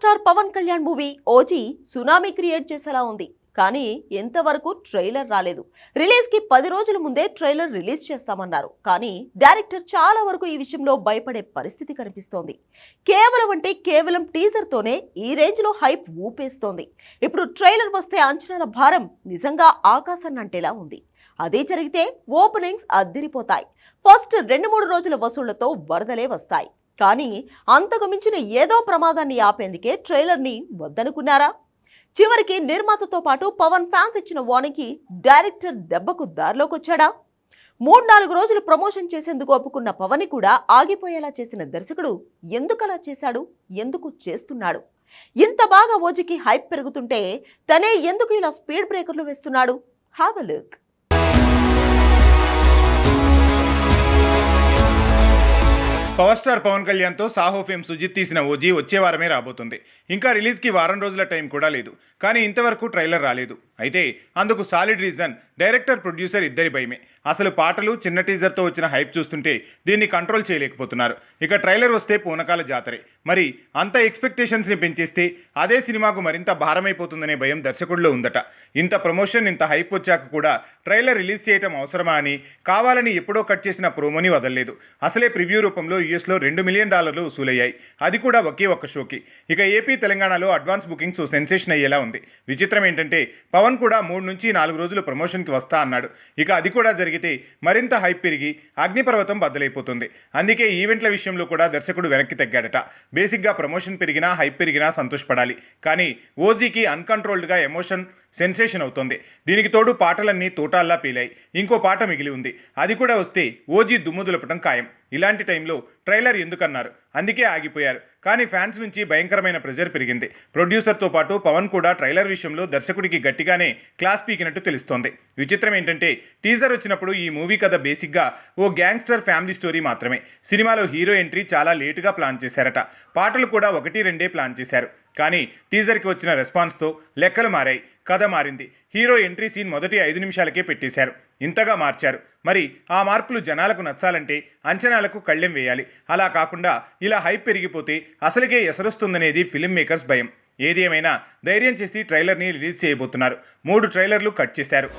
Star Pawan Kalyan movie OG tsunami create చేసేలా ఉంది. కానీ ఎంతవరకు ట్రైలర్ రాలేదు. రిలీజ్కి పది రోజుల ముందే ట్రైలర్ రిలీజ్ చేస్తామన్నారు. కానీ డైరెక్టర్ చాలా వరకు ఈ విషయంలో భయపడే పరిస్థితి కనిపిస్తోంది. కేవలం అంటే కేవలం టీజర్తోనే ఈ రేంజ్లో హైప్ ఊపేస్తోంది. ఇప్పుడు ట్రైలర్ వస్తే అంచనాల భారం నిజంగా ఆకాశాన్ని అంటేలా ఉంది. అదే జరిగితే ఓపెనింగ్స్ అద్దిరిపోతాయి. ఫస్ట్ రెండు మూడు రోజుల వసూళ్ళతో వరదలే వస్తాయి. కానీ అంతకు మించిన ఏదో ప్రమాదాన్ని ఆపేందుకే ట్రైలర్ని వద్దనుకున్నారా? చివరికి నిర్మాతతో పాటు పవన్ ఫ్యాన్స్ ఇచ్చిన వానికి డైరెక్టర్ దెబ్బకు దారిలోకి వచ్చాడా మూడు నాలుగు రోజులు ప్రమోషన్ చేసేందుకు ఒప్పుకున్న పవన్ కూడా ఆగిపోయేలా చేసిన దర్శకుడు ఎందుకలా చేశాడు? ఎందుకు చేస్తున్నాడు? ఇంత బాగా ఓజికి హైప్ పెరుగుతుంటే తనే ఎందుకు ఇలా స్పీడ్ బ్రేకర్లు వేస్తున్నాడు? Have a look. Power star Pawan కళ్యాణ్తో సాహో ఫేమ్ సుజిత్ తీసిన ఓజీ వచ్చే వారమే రాబోతుంది. ఇంకా రిలీజ్కి వారం రోజుల టైం కూడా లేదు. కానీ ఇంతవరకు ట్రైలర్ రాలేదు. అయితే అందుకు సాలిడ్ రీజన్ డైరెక్టర్ ప్రొడ్యూసర్ ఇద్దరి భయమే. అసలు పాటలు చిన్న టీజర్తో వచ్చిన హైప్ చూస్తుంటే దీన్ని కంట్రోల్ చేయలేకపోతున్నారు. ఇక ట్రైలర్ వస్తే పూనకాల జాతరే. మరి అంత ఎక్స్పెక్టేషన్స్ని పెంచేస్తే అదే సినిమాకు మరింత భారమైపోతుందనే భయం దర్శకుడిలో ఉందట. ఇంత ప్రమోషన్ ఇంత హైప్ వచ్చాక కూడా ట్రైలర్ రిలీజ్ చేయటం అవసరమా అని కావాలని ఎప్పుడో కట్ చేసిన ప్రోమోని వదలలేదు. అసలే ప్రివ్యూ రూపంలో యూఎస్లో రెండు మిలియన్ డాలర్లు వసూలయ్యాయి. అది కూడా ఒకే ఒక్క షోకి. ఇక ఏపీ తెలంగాణలో అడ్వాన్స్ బుకింగ్స్ సెన్సేషన్ అయ్యేలా ఉంది. విచిత్రం ఏంటంటే పవన్ కూడా మూడు నుంచి నాలుగు రోజులు ప్రమోషన్కి వస్తా అన్నాడు. ఇక అది కూడా జరిగింది జరిగితే మరింత హైప్ పెరిగి అగ్నిపర్వతం బద్దలైపోతుంది. అందుకే ఈవెంట్ల విషయంలో కూడా దర్శకుడు వెనక్కి తగ్గాడట. బేసిక్గా ప్రమోషన్ పెరిగినా హైప్ పెరిగినా సంతోషపడాలి. కానీ ఓజీకి అన్కంట్రోల్డ్గా ఎమోషన్ సెన్సేషన్ అవుతుంది. దీనికి తోడు పాటలన్నీ తోటాల్లా పీలాయి. ఇంకో పాట మిగిలి ఉంది. అది కూడా వస్తే ఓజీ దుమ్ము దులపడం ఖాయం. ఇలాంటి టైంలో ట్రైలర్ ఎందుకన్నారు? అందుకే ఆగిపోయారు. కానీ ఫ్యాన్స్ నుంచి భయంకరమైన ప్రెజర్ పెరిగింది. ప్రొడ్యూసర్తో పాటు పవన్ కూడా ట్రైలర్ విషయంలో దర్శకుడికి గట్టిగానే క్లాస్ పీకినట్టు తెలుస్తోంది. విచిత్రం ఏంటంటే టీజర్ వచ్చినప్పుడు ఈ మూవీ కథ బేసిక్గా ఓ గ్యాంగ్స్టర్ ఫ్యామిలీ స్టోరీ మాత్రమే. సినిమాలో హీరో ఎంట్రీ చాలా లేటుగా ప్లాన్ చేశారట. పాటలు కూడా ఒకటి రెండే ప్లాన్ చేశారు. కానీ టీజర్కి వచ్చిన రెస్పాన్స్తో లెక్కలు మారాయి. కథ మారింది. హీరో ఎంట్రీ సీన్ మొదటి ఐదు నిమిషాలకే పెట్టేశారు. ఇంతగా మార్చారు. మరి ఆ మార్పులు జనాలకు నచ్చాలంటే అంచనాలకు కళ్ళెం వేయాలి. అలా కాకుండా ఇలా హైప్ పెరిగిపోతే అసలుకే ఎసరొస్తుందనేది ఫిలిం మేకర్స్ భయం. ఏది ఏమైనా ధైర్యం చేసి ట్రైలర్ని రిలీజ్ చేయబోతున్నారు. మూడు ట్రైలర్లు కట్ చేశారు.